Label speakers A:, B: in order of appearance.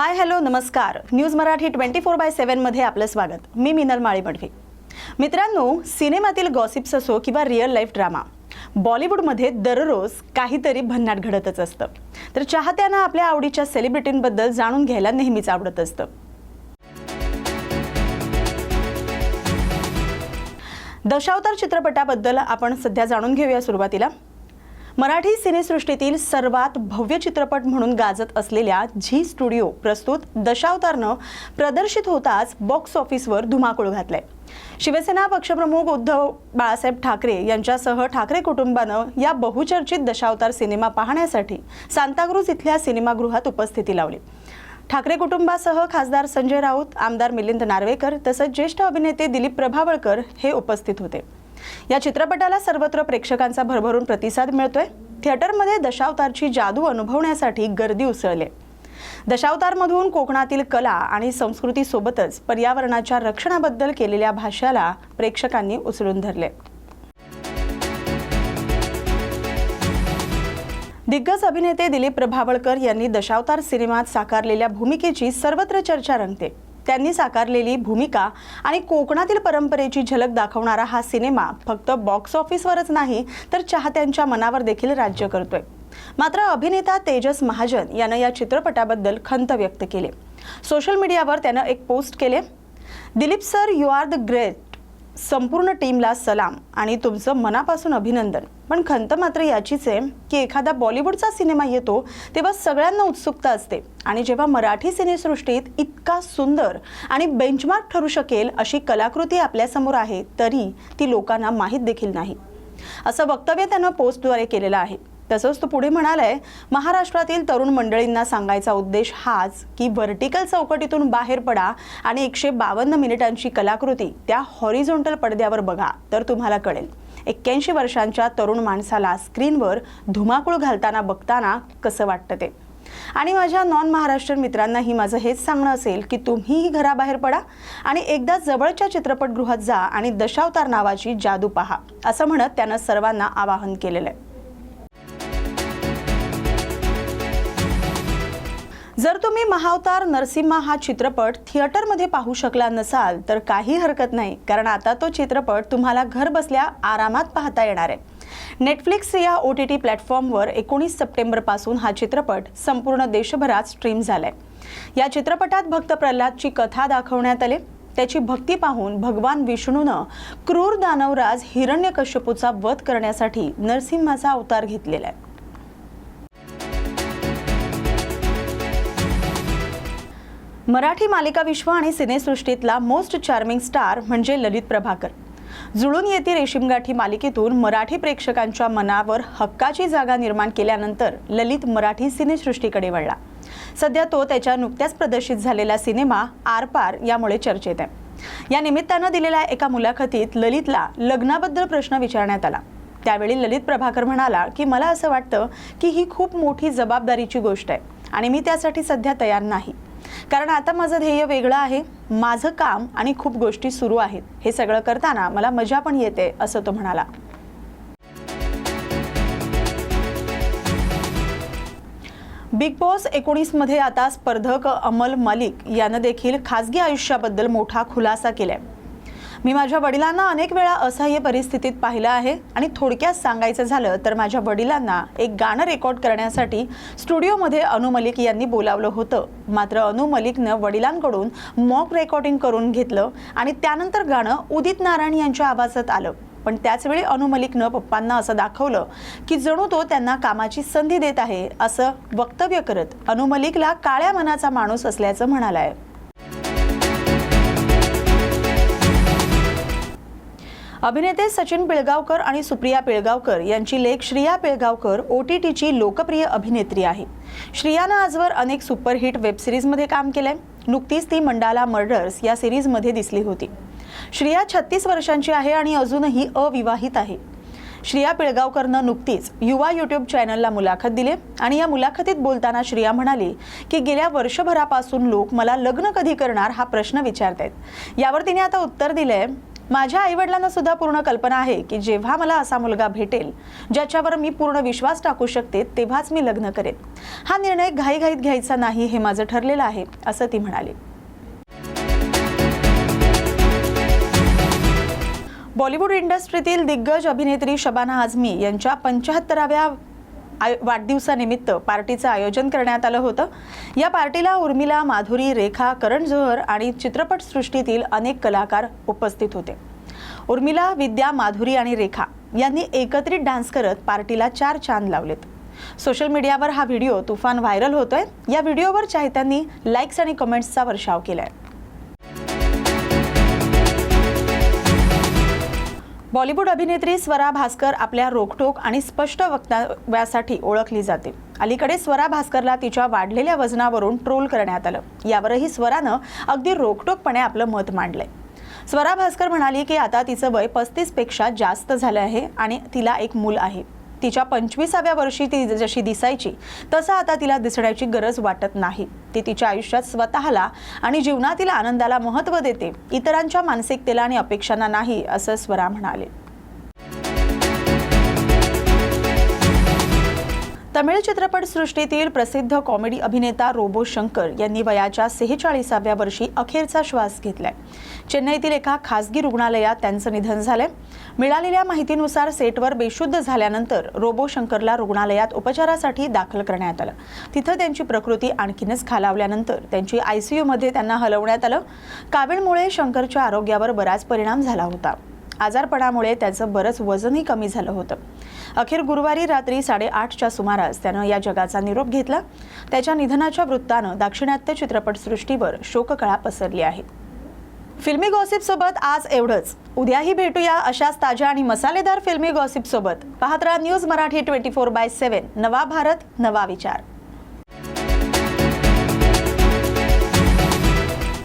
A: हाय hello नमस्कार. News Marathi twenty four by सेवनमध्ये आपलं स्वागत. मी मिनल माळी मडवी मित्रांनो सिनेमातील गॉसिप्स असो किंवा रिअल लाईफ ड्रामा बॉलिवूडमध्ये दररोज काहीतरी भन्नाट घडतच असतं. तर चाहत्यांना आपल्या आवडीच्या सेलिब्रिटींबद्दल जाणून घ्यायला नेहमीच आवडत असतं. दशावतार चित्रपटाबद्दल आपण सध्या जाणून घेऊया सुरुवातीला. मराठी सिनेसृष्टीतील सर्वात भव्य चित्रपट म्हणून गाजत असलेल्या झी स्टुडिओ प्रस्तुत दशावतारनं प्रदर्शित होताच बॉक्स ऑफिसवर धुमाकूळ घातलाय. शिवसेना पक्षप्रमुख उद्धव बाळासाहेब ठाकरे यांच्यासह ठाकरे कुटुंबानं या बहुचर्चित दशावतार सिनेमा पाहण्यासाठी सांताक्रूज इथल्या सिनेमागृहात उपस्थिती लावली. ठाकरे कुटुंबासह खासदार संजय राऊत आमदार मिलिंद नार्वेकर तसंच ज्येष्ठ अभिनेते दिलीप प्रभावळकर हे उपस्थित होते. या चित्रपटाला सर्वत्र प्रेक्षकांचा भरभरून प्रतिसाद मिळतोय. थिएटरमध्ये दशावतारची जादू अनुभवण्यासाठी गर्दी उसळली. दशावतारमधून कोकणातील कला आणि संस्कृतीसोबतच पर्यावरणाच्या रक्षणाबद्दल केलेल्या भाषाला प्रेक्षकांनी उचलून धरले. दिग्गज अभिनेते दिलीप प्रभावळकर यांनी दशावतार सिनेमात साकारलेल्या भूमिकेची सर्वत्र चर्चा रंगते. त्यांनी साकारलेली भूमिका आणि कोकणातील परंपरेची झलक दाखवणारा हा सिनेमा फक्त बॉक्स ऑफिसवरच नाही तर चाहत्यांच्या मनावर देखील राज्य करतोय. मात्र अभिनेता तेजस महाजन यानं या चित्रपटाबद्दल खंत व्यक्त केली. सोशल मीडियावर त्यानं एक पोस्ट केले. Dilip sir you are the great संपूर्ण टीमला सलाम आणि तुमचं मनापासून अभिनंदन. पण खंत मात्र याचीच आहे की एखादा बॉलिवूडचा सिनेमा येतो तेव्हा सगळ्यांना उत्सुकता असते. आणि जेव्हा मराठी सिनेसृष्टीत इतका सुंदर आणि बेंचमार्क ठरू शकेल अशी कलाकृती आपल्यासमोर आहे तरी ती लोकांना माहीत देखील नाही. असं वक्तव्य त्यानं पोस्टद्वारे केलेलं आहे. तसंच तो पुढे म्हणालाय महाराष्ट्रातील तरुण मंडळींना सांगायचा उद्देश हाच की व्हर्टिकल चौकटीतून बाहेर पडा आणि एकशे बावन्न मिनिटांची कलाकृती त्या हॉरिझॉन्टल पडद्यावर बघा तर तुम्हाला कळेल. एक्क्याऐंशी वर्षांच्या तरुण माणसाला स्क्रीनवर धुमाकूळ घालताना बघताना कसं वाटतं ते? आणि माझ्या नॉन महाराष्ट्रीयन मित्रांनाही माझं हेच सांगणं असेल की तुम्हीही घराबाहेर पडा आणि एकदा जवळच्या चित्रपटगृहात जा आणि दशावतार नावाची जादू पहा असं म्हणत त्यानं सर्वांना आवाहन केलेलं आहे. जर तुम्ही महावतार नरसिम्हा हा चित्रपट थिएटरमध्ये पाहू शकला नसाल तर काही हरकत नाही कारण आता तो चित्रपट तुम्हाला घर बसल्या आरामात पाहता येणार आहे. नेटफ्लिक्स या ओ टी टी प्लॅटफॉर्मवर एकोणीस सप्टेंबरपासून हा चित्रपट संपूर्ण देशभरात स्ट्रीम झालाय. या चित्रपटात भक्त प्रल्हादची कथा दाखवण्यात आली. त्याची भक्ती पाहून भगवान विष्णूनं क्रूर दानवराज हिरण्यकश्यपूचा वध करण्यासाठी नरसिंहाचा अवतार घेतलेला आहे. मराठी मालिका विश्व आणि सिनेसृष्टीतला मोस्ट चार्मिंग स्टार म्हणजे ललित प्रभाकर. जुळून येते रेशीमगाठी मालिकेतून मराठी प्रेक्षकांच्या मनावर हक्काची जागा निर्माण केल्यानंतर ललित मराठी सिनेसृष्टीकडे वळला. सध्या तो त्याच्या नुकत्याच प्रदर्शित झालेला सिनेमा आरपार यामुळे चर्चेत आहे. या निमित्तानं दिलेल्या एका मुलाखतीत ललितला लग्नाबद्दल प्रश्न विचारण्यात आला. त्यावेळी ललित प्रभाकर म्हणाला की मला असं वाटतं की ही खूप मोठी जबाबदारीची गोष्ट आहे आणि मी त्यासाठी सध्या तयार नाही. कारण आता माझं ध्येय वेगळं आहे माझं काम आणि खूप गोष्टी सुरू आहेत. हे सगळं करताना मला मजा पण येते असं तो म्हणाला. बिग बॉस एकोणीसमध्ये आता स्पर्धक अमल मलिक यानं देखील खासगी आयुष्याबद्दल मोठा खुलासा केलाय. मी माझ्या वडिलांना अनेक वेळा असह्य परिस्थितीत पाहिलं आहे आणि थोडक्यात सांगायचं झालं तर माझ्या वडिलांना एक गाणं रेकॉर्ड करण्यासाठी स्टुडिओमध्ये अनु मलिक यांनी बोलावलं होतं. मात्र अनु मलिकनं वडिलांकडून मॉक रेकॉर्डिंग करून घेतलं आणि त्यानंतर गाणं उदित नारायण यांच्या आवाजात आलं. पण त्याचवेळी अनु मलिकनं पप्पांना असं दाखवलं की जणू तो त्यांना कामाची संधी देत आहे असं वक्तव्य करत अनु मलिकला काळ्या मनाचा माणूस असल्याचं म्हणाला आहे अभिनेते सचिन पिळगावकर आणि सुप्रिया पिळगावकर यांची लेख श्रिया पिळगावकर ओ टी टीची लोकप्रिय अभिनेत्री आहे. श्रियानं आजवर अनेक सुपरहिट वेबसिरीजमध्ये काम केलंय. नुकतीच ती मंडाला मर्डर्स या सिरीजमध्ये दिसली होती. श्रिया छत्तीस वर्षांची आहे आणि अजूनही अविवाहित आहे. श्रिया पिळगावकरनं नुकतीच युवा यूट्यूब चॅनलला मुलाखत दिली आणि या मुलाखतीत बोलताना श्रिया म्हणाली की गेल्या वर्षभरापासून लोक मला लग्न कधी करणार हा प्रश्न विचारत आहेत यावर तिने आता उत्तर दिलंय. माझ्या आईवडिलांना सुद्धा पूर्ण कल्पना आहे की जेव्हा मला असा मुलगा भेटेल ज्याच्यावर मी पूर्ण विश्वास टाकू शकते तेव्हाच मी लग्न करेन. हा निर्णय घाईघाईत घ्यायचा नाही हे माझं ठरलेलं आहे असं ती म्हणाली. बॉलिवूड इंडस्ट्रीतील दिग्गज अभिनेत्री शबाना आझमी यांच्या पंच्याहत्तराव्या आय- वाढदिवसानिमित्त पार्टीचं आयोजन करण्यात आलं होतं. या पार्टीला उर्मिला माधुरी रेखा करण जोहर आणि चित्रपटसृष्टीतील अनेक कलाकार उपस्थित होते. उर्मिला विद्या माधुरी आणि रेखा यांनी एकत्रित डान्स करत पार्टीला चार चांद लावलेत. सोशल मीडियावर हा व्हिडिओ तुफान व्हायरल होतोय. या व्हिडिओवर चाहत्यांनी लाईक्स आणि कमेंट्सचा वर्षाव केलाय. बॉलिवूड अभिनेत्री स्वरा भास्कर आपल्या रोखटोक आणि स्पष्ट वक्तव्यासाठी ओळखली जाते. अलीकडे स्वरा भास्करला तिच्या वाढलेल्या वजनावरून ट्रोल करण्यात आलं. यावरही स्वरानं अगदी रोखटोकपणे आपलं मत मांडलंय. स्वरा भास्कर म्हणाली की आता तिचं वय पस्तीसपेक्षा जास्त झालं आहे आणि तिला एक मूल आहे. तिच्या पंचवीसाव्या वर्षी ती जशी दिसायची तसं आता तिला दिसण्याची गरज वाटत नाही. ती तिच्या आयुष्यात स्वतःला आणि जीवनातील आनंदाला महत्त्व देते इतरांच्या मानसिकतेला आणि अपेक्षांना नाही असं स्वरा म्हणाले. तमिळ चित्रपटसृष्टीतील प्रसिद्ध कॉमेडी अभिनेता रोबो शंकर यांनी वयाच्या सेहेचाळीसाव्या वर्षी अखेरचा श्वास घेतलाय. चेन्नईतील एका खासगी रुग्णालयात त्यांचं निधन झालंय. मिळालेल्या माहितीनुसार सेटवर बेशुद्ध झाल्यानंतर रोबो शंकरला रुग्णालयात उपचारासाठी दाखल करण्यात आलं. तिथं त्यांची प्रकृती आणखीनच खालावल्यानंतर त्यांची आयसीयूमध्ये त्यांना हलवण्यात आलं. कावीळमुळे शंकरच्या आरोग्यावर बराच परिणाम झाला होता. आजारपणामुळे त्याचं बरंच वजनही कमी झालं होतं. अखेर गुरुवारी रात्री साडेआठच्या सुमारास त्यानं या जगाचा निरोप घेतला. त्याच्या निधनाच्या वृत्तानं दाक्षिणात्य चित्रपटसृष्टीवर शोककळा पसरली आहे. फिल्मी गॉसिप सोबत आज एवढंच. उद्याही भेटूया अशाच ताज्या आणि मसालेदार फिल्मी गॉसिप सोबत पाहत राहा news Marathi twenty four by seven. नवा भारत नवा विचार.